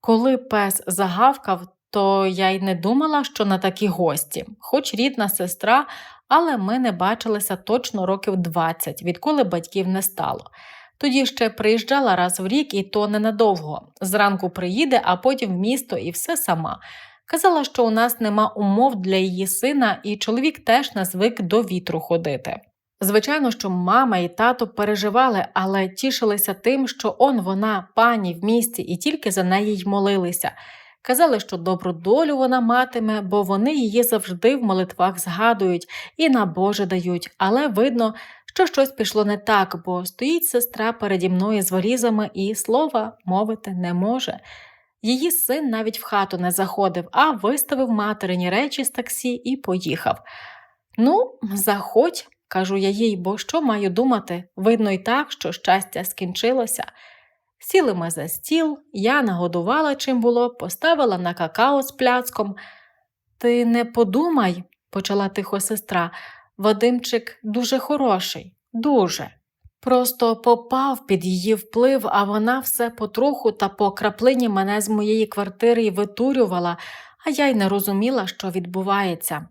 Коли пес загавкав, то я й не думала, що на такі гості, хоч рідна сестра, але ми не бачилися точно років 20, відколи батьків не стало. Тоді ще приїжджала раз в рік, і то ненадовго. Зранку приїде, а потім в місто і все сама. Казала, що у нас нема умов для її сина, і чоловік теж не звик до вітру ходити. Звичайно, що мама і тато переживали, але тішилися тим, що он вона, пані в місті, і тільки за неї й молилися. Казали, що добру долю вона матиме, бо вони її завжди в молитвах згадують і на Боже дають, але видно, що щось пішло не так, бо стоїть сестра переді мною з валізами і слова мовити не може. Її син навіть в хату не заходив, а виставив материні речі з таксі і поїхав. Ну, заходь, кажу я їй, бо що маю думати? Видно й так, що щастя скінчилося. Сіли ми за стіл, я нагодувала чим було, поставила на какао з пляцком. Ти не подумай, почала тихо сестра, Вадимчик дуже хороший, дуже. Просто попав під її вплив, а вона все потроху та по краплині мене з моєї квартири витурювала, а я й не розуміла, що відбувається.